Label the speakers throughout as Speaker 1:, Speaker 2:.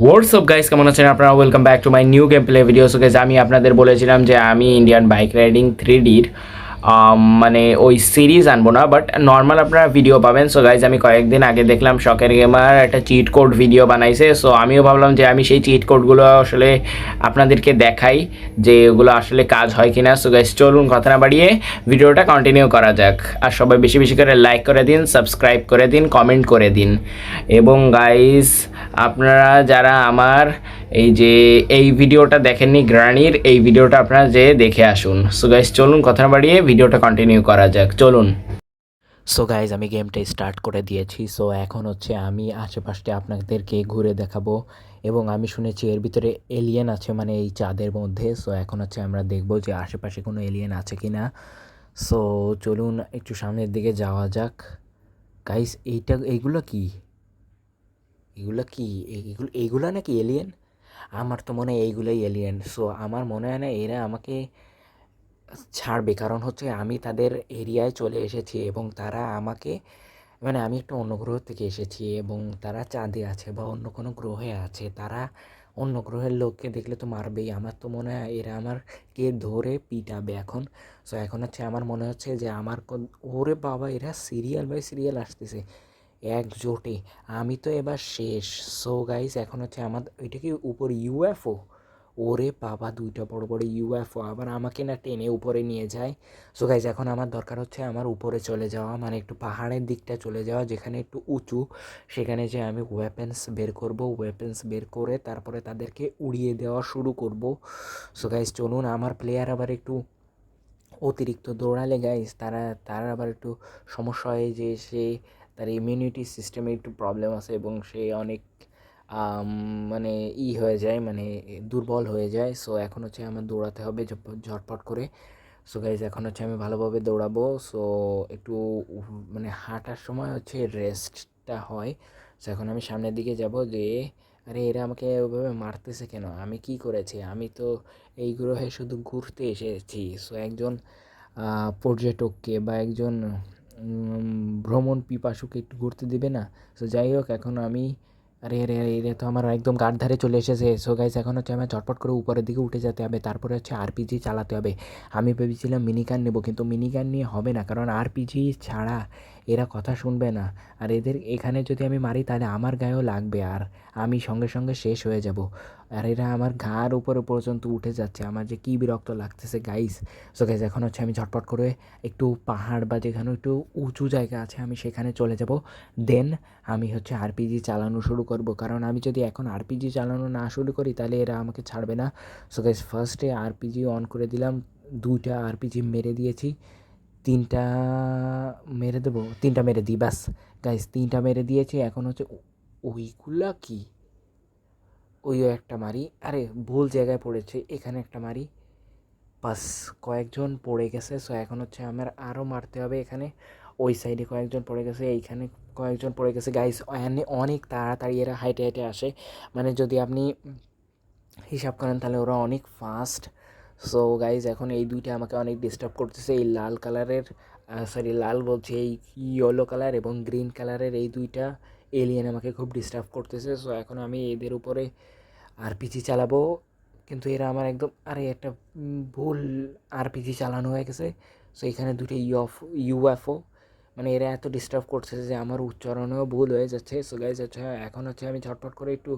Speaker 1: WhatsApp guys কেমন আছেন আপনারা? Welcome back to my new game play video so আমি আপনাদের বলেছিলাম যে আমি ইন্ডিয়ান বাইক রাইডিং থ্রি ডির মানে ওই সিরিজ আনব না বাট নর্মাল আপনারা ভিডিও পাবেন। সো গাইজ আমি কয়েকদিন আগে দেখলাম শখের গেমার একটা চিট কোড ভিডিও বানাইছে। সো আমিও ভাবলাম যে আমি সেই চিট কোডগুলো আসলে আপনাদেরকে দেখাই, যে ওগুলো আসলে কাজ হয় কি না সো গাইজ চলুন কথা না বাড়িয়ে ভিডিওটা কন্টিনিউ করা যাক। আর সবাই বেশি বেশি করে লাইক করে দিন সাবস্ক্রাইব করে দিন কমেন্ট করে দিন। এবং গাইজ আপনারা যারা আমার এই যে, এই ভিডিওটা দেখেননি গ্রানির এই ভিডিওটা আপনারা যে দেখে আসুন। সো গাইজ চলুন কথা না বাড়িয়ে ভিডিওটা কন্টিনিউ করা যাক, চলুন।
Speaker 2: সো গাইজ আমি গেমটা স্টার্ট করে দিয়েছি। সো এখন হচ্ছে আমি আশেপাশে আপনাদেরকে ঘুরে দেখাবো এবং আমি শুনেছি এর ভিতরে এলিয়েন আছে মানে এই চাঁদের মধ্যে। সো এখন হচ্ছে আমরা দেখব যে আশেপাশে কোনো এলিয়েন আছে কি না সো চলুন একটু সামনের দিকে যাওয়া যাক। গাইস এইটা এইগুলো কি? এগুলো কি? এইগুলো এইগুলো নাকি এলিয়েন আমার তো মনে হয় এইগুলোই এলিয়েন সো আমার মনে হয় না এরা আমাকে ছাড়বে। কারণ হচ্ছে আমি তাদের এরিয়ায় চলে এসেছি এবং তারা আমাকে মানে আমি একটা অন্য গ্রহ থেকে এসেছি এবং তারা চাঁদে আছে বা অন্য কোনো গ্রহে আছে, তারা অন্য গ্রহের লোককে দেখলে তো মারবেই। আমার তো মনে হয় এরা আমার কে ধরে পিটাবে এখন। সো এখন হচ্ছে আমার মনে হচ্ছে যে আমার ওরে বাবা, এরা সিরিয়াল বাই সিরিয়াল আসতেছে। একজোটে। আমি তো এবার শেষ। সো গাইস এখন হচ্ছে আমার এটা কি উপর ইউএফও ওরে বাবা, দুইটা বড় বড় ইউএফও আবার আমাকে না টেনে উপরে নিয়ে যায়। সো গাইজ এখন আমার দরকার হচ্ছে আমার উপরে চলে যাওয়া মানে একটু পাহাড়ের দিকটা চলে যাওয়া, যেখানে একটু উঁচু। সেখানে যে আমি ওয়েপেন্স বের করব ওয়েপেন্স বের করে তারপরে তাদেরকে উড়িয়ে দেওয়া শুরু করব। সো গাইজ চলুন, আমার প্লেয়ার আবার একটু অতিরিক্ত দৌড়ালে গাইজ তারা, তার আবার একটু সমস্যা হয় যে সে, তার ইমিউনিটি সিস্টেমে একটু প্রবলেম আছে এবং সে অনেক মানে ই হয়ে যায় মানে দুর্বল হয়ে যায়। সো এখন হচ্ছে আমার দৌড়াতে হবে ঝটপট করে। সো গাইজ এখন হচ্ছে আমি ভালোভাবে দৌড়াবো। সো একটু মানে হাঁটার সময় হচ্ছে রেস্টটা হয়। সো এখন আমি সামনের দিকে যাব যে, আরে, এরা আমাকে ওভাবে মারতেছে কেন? আমি কি করেছি? আমি তো এই গ্রহে শুধু ঘুরতে এসেছি। সো একজন পর্যটককে বা একজন ভ্রমণ পিপাসুকে একটু ঘুরতে দেবে না? সো যাই হোক, এখন আমি আরে আরে এটা তো আমার একদম গাড় ধারে চলে এসেছে। সো গাইস এখন হচ্ছে আমার চটপট করে উপরের দিকে উঠে যেতে হবে, তারপরে হচ্ছে আরপিজি চালাতে হবে। আমি ভেবেছিলাম মিনি গান নেব, কিন্তু মিনি গান নিয়ে হবে না, কারণ আরপিজি ছাড়া এরা কথা শুনবে না। আর এদের এখানে যদি আমি মারি, তাহলে আমার গায়েও লাগবে, আর আমি সঙ্গে সঙ্গে শেষ হয়ে যাব। আর এরা আমার ঘাড় উপরে পর্যন্ত উঠে যাচ্ছে। আমার যে কী বিরক্ত লাগতেছে গাইস সো গাইস এখন হচ্ছে আমি ঝটপট করে একটু পাহাড় বা যেখানে একটু উঁচু জায়গা আছে, আমি সেখানে চলে যাব। দেন আমি হচ্ছে আরপিজি চালানো শুরু করব। কারণ আমি যদি এখন আরপিজি চালানো না শুরু করি, তাহলে এরা আমাকে ছাড়বে না। সো গাইস ফার্স্টে আরপিজি অন করে দিলাম। দুইটা আরপিজি মেরে দিয়েছি। তিনটা মেরে দেবো? তিনটা মেরে দিই, ব্যাস। গাইস তিনটা মেরে দিয়েছি। এখন হচ্ছে ওইগুলা কি? ওই একটা মারি। আরে, ভুল জায়গায় পড়েছে। এখানে একটা মারি। বাস, কয়েকজন পড়ে গেছে। সো এখন হচ্ছে আমার আরও মারতে হবে এখানে। ওই সাইডে কয়েকজন পড়ে গেছে, এইখানে কয়েকজন পড়ে গেছে। গাইস অনেক তাড়াতাড়ি এরা হাইটে হাইটে আসে। মানে যদি আপনি হিসাব করেন, তাহলে ওরা অনেক ফাস্ট সো গাইজ এখন এই দুইটা আমাকে অনেক ডিস্টার্ব করতেছে। এই লাল কালারের সরি লাল বলছি, এই ইয়েলো কালার এবং গ্রিন কালারের এই দুইটা। এলিয়েন আমাকে খুব ডিস্টার্ব করতেছে সো এখন আমি এদের উপরে আরপিজি চালাবো। কিন্তু এরা আমার একদম, আরে একটা ভুল আরপিজি চালানো হয়ে গেছে। সো এখানে দুটো ইউএফ ইউএফও মানে এরা এত ডিস্টার্ব করছে যে আমার উচ্চারণেও ভুল হয়ে যাচ্ছে। সো গাইজ হচ্ছে এখন হচ্ছে আমি ঝটপট করে একটু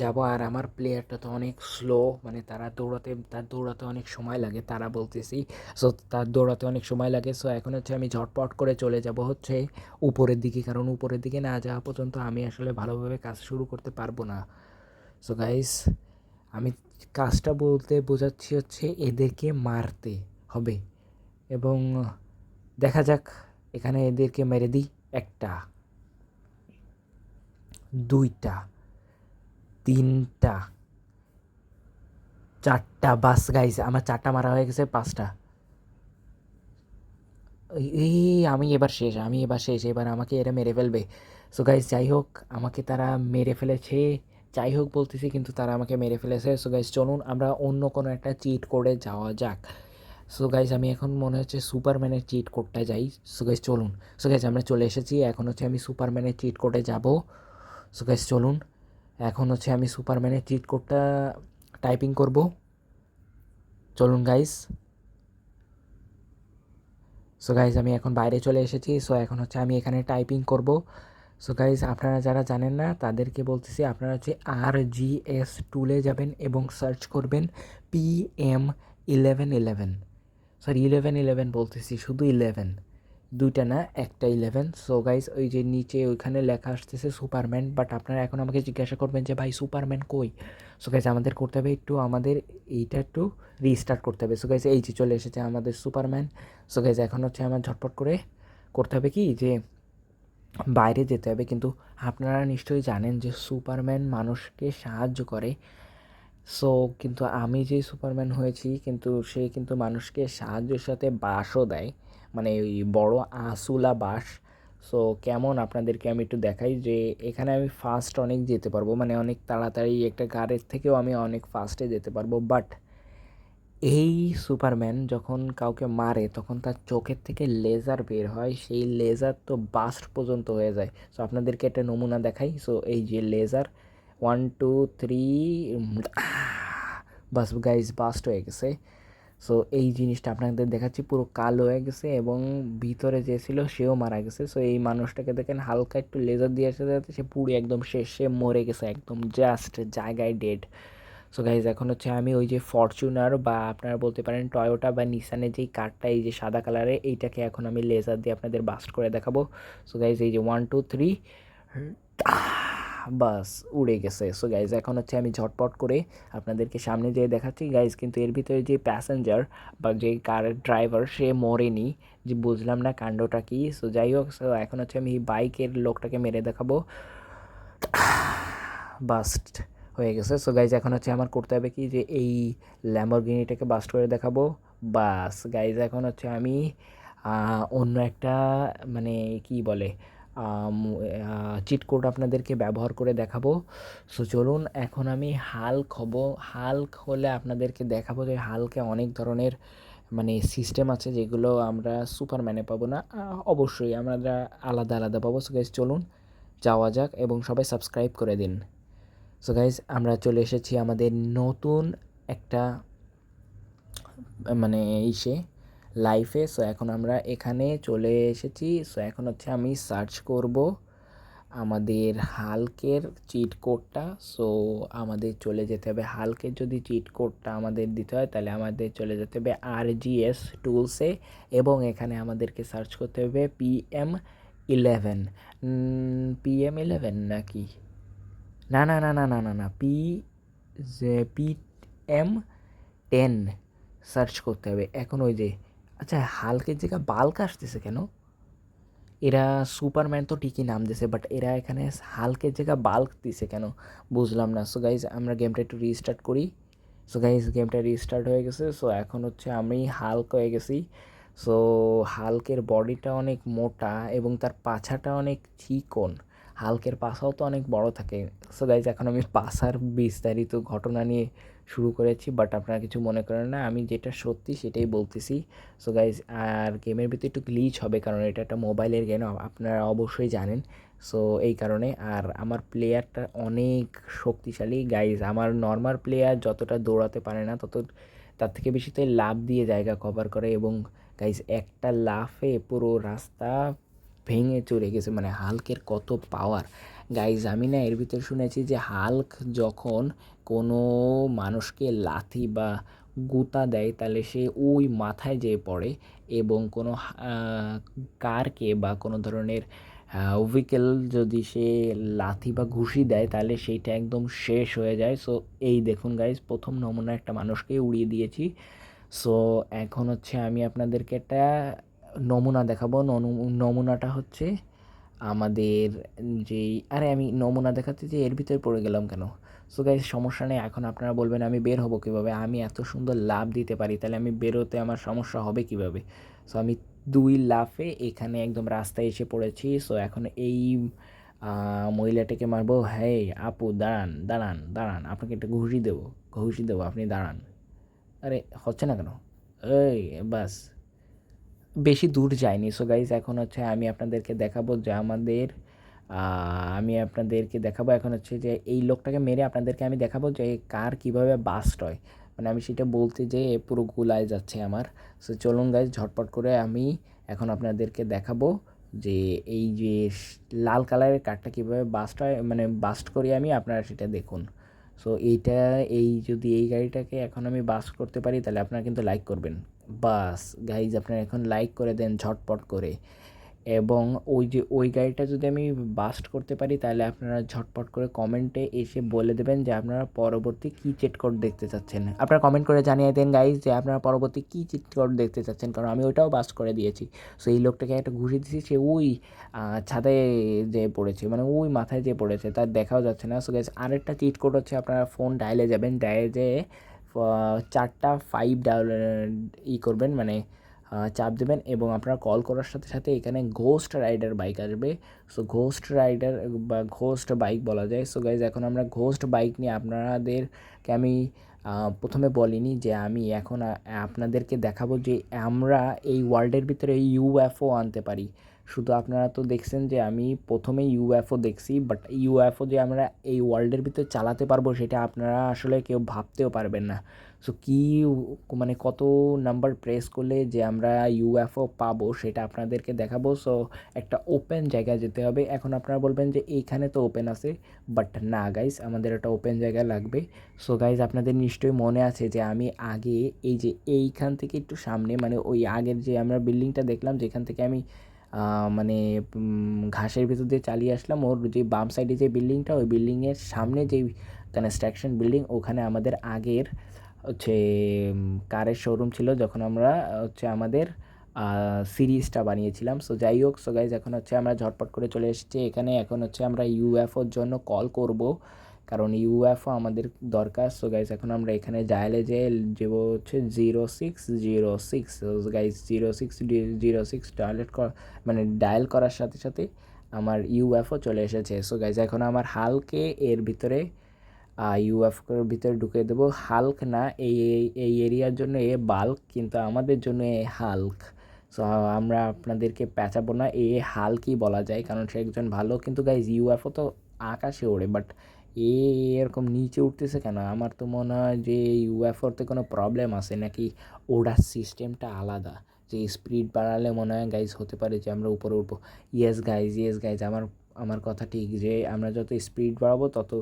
Speaker 2: যাব। আর আমার প্লেয়ারটা তো অনেক স্লো মানে তারা দৌড়াতে, তার দৌড়াতে অনেক সময় লাগে, তারা বলতেছি। সো তার দৌড়াতে অনেক সময় লাগে। সো এখন হচ্ছে আমি ঝটপট করে চলে যাব হচ্ছে উপরের দিকে, কারণ উপরের দিকে না যাওয়া পর্যন্ত আমি আসলে ভালোভাবে কাজ শুরু করতে পারব না। সো গাইজ আমি কাজটা বলতে বোঝাচ্ছি হচ্ছে এদেরকে মারতে হবে। এবং দেখা যাক এখানে এদেরকে মেরে দিই একটা, দুইটা, তিনটা, চারটা। বাস গাইস আমার চারটা মারা হয়ে গেছে, পাঁচটা। এই আমি এবার শেষ, আমি এবার শেষ, এবার আমাকে এরা মেরে ফেলবে। সো গাইস যাই হোক, আমাকে তারা মেরে ফেলেছে। যাই হোক বলতেছি, কিন্তু তারা আমাকে মেরে ফেলেছে। সো গাইজ চলুন, আমরা অন্য কোনো একটা চিট করে যাওয়া যাক। সো গাইস আমি এখন মনে হচ্ছে সুপারম্যানের চিট কোডটা যাই। সো গাইজ চলুন। সো গাইস আমরা চলে এসেছি। এখন হচ্ছে আমি সুপারম্যানের চিট কোডে যাব। সো গাইস চলুন। এখন হচ্ছে আমি সুপারম্যানের চিট কোডটা টাইপিং করব। চলুন গাইস সো গাইজ আমি এখন বাইরে চলে এসেছি। সো এখন হচ্ছে আমি এখানে টাইপিং করব। সো গাইজ আপনারা যারা জানেন না, তাদেরকে বলতেছি, আপনারা হচ্ছে আর জি এস টুলে যাবেন এবং সার্চ করবেন P M eleven eleven sorry eleven eleven বলতেছি, শুধু ইলেভেন দুইটা না, একটা ইলেভেন সো গাইজ ওই যে নিচে ওইখানে লেখা আসতেছে সুপারম্যান বাট আপনারা এখন আমাকে জিজ্ঞাসা করবেন যে, ভাই সুপারম্যান কই? সো গাইজ আমাদের করতে হবে একটু আমাদের এইটা একটু রিস্টার্ট করতে হবে। সো গাইজ এই যে চলে এসেছে আমাদের সুপারম্যান সো গাইজ এখন হচ্ছে আমার ঝটপট করে করতে হবে কি যে, বাইরে যেতে হবে। কিন্তু আপনারা নিশ্চয়ই জানেন যে সুপারম্যান মানুষকে সাহায্য করে সো কিন্তু আমি যে সুপারম্যান হয়েছি, কিন্তু সে কিন্তু মানুষকে সাহায্যের সাথে বাসও দেয়। মানে ওই বড় আসুলা বাস। সো কেমন আপনাদেরকে আমি একটু দেখাই যে, এখানে আমি ফাস্ট অনেক যেতে পারব। মানে অনেক তাড়াতাড়ি একটা গাড়ির থেকেও আমি অনেক ফাস্টে যেতে পারব। বাট এই সুপারম্যান যখন কাউকে মারে, তখন তার চোখের থেকে লেজার বের হয়। সেই লেজার তো বাস্ট পর্যন্ত হয়ে যায়। সো আপনাদেরকে একটা নমুনা দেখাই। সো এই যে লেজার ওয়ান টু থ্রি বাস গাইজ বাস্ট হয়ে গেছে। সো এই জিনিসটা আপনাদের দেখাচ্ছি, পুরো কালো হয়ে গেছে এবং ভিতরে যে ছিল, সেও মারা গেছে। সো এই মানুষটাকে দেখেন, হালকা একটু লেজার দিয়ে আসে যাতে সে পুরো একদম শেষ, সে মরে গেছে একদম জাস্ট জায়গায় ডেড সো গাইজ এখন হচ্ছে আমি ওই যে ফরচুনার বা আপনারা বলতে পারেন টয়োটা বা নিসানের যেই কারটা, এই যে সাদা কালারে এইটাকে এখন আমি লেজার দিয়ে আপনাদের বাস্ট করে দেখাবো। সো গাইজ এই যে ওয়ান টু থ্রি বাস উড়ে গেছে। সো গাইজ এখন হচ্ছে আমি ঝটপট করে আপনাদেরকে সামনে যেয়ে দেখাচ্ছি। গাইজ কিন্তু এর ভিতরে যে প্যাসেঞ্জার বা যে কারের ড্রাইভার সে মরেনি। যে বুঝলাম না কাণ্ডটা কি। সো যাই হোক সো এখন হচ্ছে আমি বাইকের লোকটাকে মেরে দেখাবো। বাস্ট হয়ে গেছে। সো গাইজ এখন হচ্ছে আমার করতে হবে কি যে এই ল্যাম্বরগিনিটাকে বাস্ট করে দেখাবো। বাস গাইজ এখন হচ্ছে আমি অন্য একটা মানে কি বলে চিট কোড আপনাদেরকে ব্যবহার করে দেখাবো। সো চলুন, এখন আমি হাল্ক হব। হাল্ক হলে আপনাদেরকে দেখাবো যে হালকে অনেক ধরনের মানে সিস্টেম আছে যেগুলো আমরা সুপারম্যানে পাবো না। অবশ্যই আমরা আলাদা আলাদা পাবো। সো গাইজ চলুন, যাওয়া যাক এবং সবাই সাবস্ক্রাইব করে দিন। সো গাইজ আমরা চলে এসেছি আমাদের নতুন একটা মানে ইসে। লাইফে সো এখন আমরা এখানে চলে এসেছি। সো এখন হচ্ছে আমি সার্চ করব আমাদের হালকের চিট কোডটা সো আমাদের চলে যেতে হবে হালকের যদি চিট কোডটা আমাদের দিতে হয়, তাহলে আমাদের চলে যেতে হবে আর জিএস টুলসে এবং এখানে আমাদেরকে সার্চ করতে হবে পিএম ইলেভেন পিএম ইলেভেন নাকি? না না না না না না না P P M ten search করতে হবে। এখন ওই যে আচ্ছা হালকের জায়গায় বাল্ক আসতেছে কেন? এরা সুপারম্যান তো ঠিকই নাম দিছে বাট এরা এখানে হালকের জায়গায় বাল্ক দিছে কেন? বুঝলাম না। সো গাইজ আমরা গেমটা একটু রিস্টার্ট করি। সো গাইজ গেমটা রিস্টার্ট হয়ে গেছে। সো এখন হচ্ছে আমি হালক হয়ে গেছি। সো হালকের বডিটা অনেক মোটা এবং তার পাছাটা অনেক চিকন। হালকের পাশাও তো অনেক বড় থাকে। সো গাইজ এখন আমি পাছার বিস্তারিত ঘটনা নিয়ে শুরু করেছি বাট আপনারা কিছু মনে করেন না। আমি যেটা সত্যি সেটাই বলতেছি। সো গাইজ আর গেমের ভিতরে একটু গ্লিচ হবে, কারণ এটা একটা মোবাইলের গেম আপনারা অবশ্যই জানেন। সো এই কারণে, আর আমার প্লেয়ারটা অনেক শক্তিশালী। গাইজ আমার নর্মাল প্লেয়ার যতটা দৌড়াতে পারে না, তত তার থেকে বেশি তো লাভ দিয়ে জায়গা কভার করে এবং গাইজ একটা লাফে পুরো রাস্তা ভেঙে চড়ে গেছে মানে হালকের কত পাওয়ার গাইজ আমি না এর ভিতরে শুনেছি যে হাল্ক যখন কোনো মানুষকে লাথি বা গুতা দেয়, তাহলে সে ওই মাথায় যেয়ে পড়ে এবং কোনো কারকে বা কোনো ধরনের উইকেল যদি সে লাথি বা ঘুষি দেয়, তাহলে সেইটা একদম শেষ হয়ে যায়। সো এই দেখুন গাইজ প্রথম নমুনা একটা মানুষকে উড়িয়ে দিয়েছি। সো এখন হচ্ছে আমি আপনাদেরকে একটা নমুনা দেখাবো। নমুনাটা হচ্ছে আমাদের যেই, আরে আমি নমুনা দেখাতে যে এর ভিতরে পড়ে গেলাম কেন? সো গাইজ সমস্যা নেই, এখন আপনারা বলবেন আমি বের হব কীভাবে? আমি এত সুন্দর লাভ দিতে পারি, তাহলে আমি বেরোতে আমার সমস্যা হবে কীভাবে? সো আমি দুই লাফে এখানে একদম রাস্তায় এসে পড়েছি সো এখন এই মহিলাটাকে মারবো। হ্যাঁ আপু, দাঁড়ান দাঁড়ান দাঁড়ান, আপনাকে একটা ঘুষি দেবো ঘুষি দেবো, আপনি দাঁড়ান। আরে, হচ্ছে না কেন? এই, বাস। বেশি দূর যায়নি সো গাইজ এখন হচ্ছে আমি আপনাদেরকে দেখাবো যে আমাদের
Speaker 1: আমি আপনাদেরকে দেখাবো এখন হচ্ছে যে এই লোকটাকে মেরে আপনাদেরকে আমি দেখাবো যে কার কীভাবে বাস্ট হয়। মানে আমি সেটা বলতে যে পুরো গুলায় যাচ্ছে আমার। সো চলুন গাইজ ঝটপট করে আমি এখন আপনাদেরকে দেখাবো যে এই যে লাল কালারের কার্ডটা কীভাবে বাস্ট হয় মানে বাস্ট করি আমি, আপনারা সেটা দেখুন। সো এইটা, এই যদি এই গাড়িটাকে এখন আমি বাস করতে পারি, তাহলে আপনারা কিন্তু লাইক করবেন। বাস গাইজ আপনারা এখন লাইক করে দেন ঝটপট করে। এবং ওই যে, ওই গাড়িটা যদি আমি বাস্ট করতে পারি, তাহলে আপনারা ঝটপট করে কমেন্টে এসে বলে দেবেন যে আপনারা পরবর্তী কী চেট কোড দেখতে চাচ্ছেন। আপনারা কমেন্ট করে জানিয়ে দেন গাইজ যে আপনারা পরবর্তী কী চেট কোড দেখতে চাচ্ছেন, কারণ আমি ওইটাও বাস্ট করে দিয়েছি। সো এই লোকটাকে একটা ঘুষি দিয়েছি, সে ওই ছাদে যে পড়েছে মানে ওই মাথায় যে পড়েছে, তার দেখাও যাচ্ছে না। সো গাইজ আরেকটা চিট কোড হচ্ছে, আপনারা ফোন ডায়ালে যাবেন ডায়ালে যেয়ে চারটা ফাইভ ডায়াল ই করবেন মানে চাপ দেবেন এবং আপনারা কল করার সাথে সাথে এখানে ঘোস্ট রাইডার বাইক আসবে। সো ঘোস্ট রাইডার বা ঘোস্ট বাইক বলা যায়। সো গাইজ এখন আমরা ঘোস্ট বাইক নিয়ে আপনাদেরকে আমি প্রথমে বলিনি যে আমি এখন আপনাদেরকে দেখাবো যে আমরা এই ওয়ার্ল্ডের ভিতরে ইউএফও আনতে পারি। শুধু আপনারা তো দেখছেন যে আমি প্রথমে ইউএফও দেখছি বাট ইউএফও যে আমরা এই ওয়ার্ল্ডের ভিতরে চালাতে পারব সেটা আপনারা আসলে কেউ ভাবতেও পারবেন না। সো কী মানে কত নাম্বার প্রেস করলে যে আমরা ইউএফও পাবো সেটা আপনাদেরকে দেখাবো। সো একটা ওপেন জায়গায় যেতে হবে। এখন আপনারা বলবেন যে এইখানে তো ওপেন আছে বাট না গাইজ আমাদের একটা ওপেন জায়গা লাগবে। সো গাইজ আপনাদের নিশ্চয়ই মনে আছে যে আমি আগে এই যে এইখান থেকে একটু সামনে মানে ওই আগের যে আমরা বিল্ডিংটা দেখলাম, যেখান থেকে আমি মানে ঘাসের ভিতর দিয়ে চালিয়ে আসলাম। ওর যে বাম সাইডে যে বিল্ডিংটা ওই বিল্ডিংয়ের সামনে যেই কনস্ট্রাকশন বিল্ডিং ওখানে আমাদের আগের হচ্ছে কারের শোরুম ছিল যখন আমরা হচ্ছে আমাদের সিরিজটা বানিয়েছিলাম। সো যাই হোক সো গাইজ এখন হচ্ছে আমরা ঝটপট করে চলে এসেছি। এখানে এখন হচ্ছে আমরা ইউএফওর জন্য কল করব। কারণ ইউএফও আমাদের দরকার। সো গাইজ এখন আমরা এখানে ডায়ালে যে যাব হচ্ছে zero six zero six guys zero six zero six ডায়ালেট মানে ডায়াল করার সাথে সাথে আমার ইউএফও চলে এসেছে। সো গাইজ এখন আমার হালকে এর ভিতরে ইউএফওর ভিতরে ঢুকে দেবো। হাল্ক না, এই, এই- এরিয়ার জন্য এ বাল্ক কিন্তু আমাদের জন্য এ হাল্ক সো আমরা আপনাদেরকে পেঁচাবো না, এ হালকই বলা যায়, কারণ সে একজন ভালো। কিন্তু গাইজ ইউএফও তো আকাশে ওড়ে বাট এ এরকম নিচে উঠতেছে কেন? আমার তো মনে হয় যে ইউএফওতে কোনো প্রবলেম আছে নাকি ওড়ার সিস্টেমটা আলাদা? যে স্পিড বাড়ালে মনে হয় গাইজ হতে পারে যে আমরা উপরে উঠবো। ইয়েস গাইজ ইয়েস গাইজ আমার আমার কথা ঠিক যে আমরা যত স্পিড বাড়াবো তত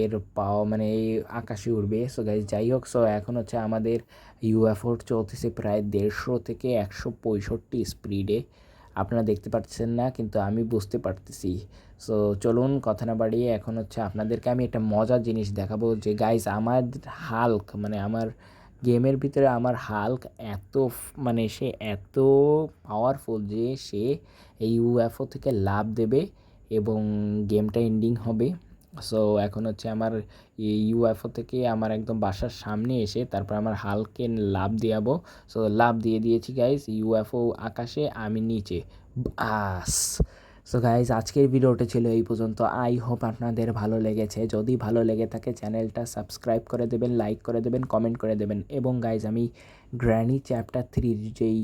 Speaker 1: এর পাওয়া মানে এই আকাশে উঠবে। সো গাইজ যাই হোক সো এখন হচ্ছে আমাদের ইউএফও চলতেছে প্রায় দেড়শো থেকে একশো পঁয়ষট্টি স্পিডে আপনারা দেখতে পাচ্ছেন না, কিন্তু আমি বুঝতে পারতেছি। সো চলুন কথা না বাড়িয়ে এখন হচ্ছে আপনাদেরকে আমি একটা মজার জিনিস দেখাবো যে গাইজ আমার হালক মানে আমার গেমের ভিতরে আমার হালক এত মানে সে এত পাওয়ারফুল যে সে এই ইউএফও থেকে লাভ দেবে এবং গেমটা এন্ডিং হবে। সো এখন হচ্ছে আমার ইউএফও থেকে আমার একদম বাসার সামনে এসে তারপর আমার হালকে লাভ দিয়াবো। সো লাভ দিয়ে দিয়েছি গাইজ ইউএফও আকাশে, আমি নিচে। আস সো গাইজ আজকের ভিডিওটা ছিল এই পর্যন্ত। আই হোপ আপনাদের ভালো লেগেছে। যদি ভালো লেগে থাকে, চ্যানেলটা সাবস্ক্রাইব করে দেবেন লাইক করে দেবেন কমেন্ট করে দেবেন। এবং গাইজ আমি গ্র্যানি চ্যাপ্টার থ্রির যেই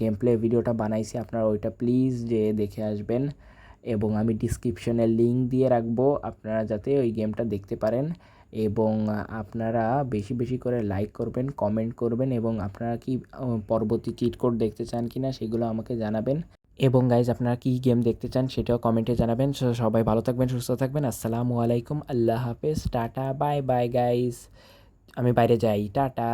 Speaker 1: গেম প্লে ভিডিওটা বানাইছি, আপনারা ওইটা প্লিজ যে দেখে আসবেন। এবং আমি ডিসক্রিপশনে লিঙ্ক দিয়ে রাখব আপনারা যাতে ওই গেমটা দেখতে পারেন এবং আপনারা বেশি বেশি করে লাইক করবেন কমেন্ট করবেন এবং আপনারা কি পরবর্তী কিট কোড দেখতে চান কি না সেগুলো আমাকে জানাবেন। এবং গাইজ আপনারা কী গেম দেখতে চান সেটাও কমেন্টে জানাবেন। সবাই ভালো থাকবেন, সুস্থ থাকবেন। আসসালামু আলাইকুম, আল্লাহ হাফেজ, টাটা বাই বাই গাইজ আমি বাইরে যাই, টাটা।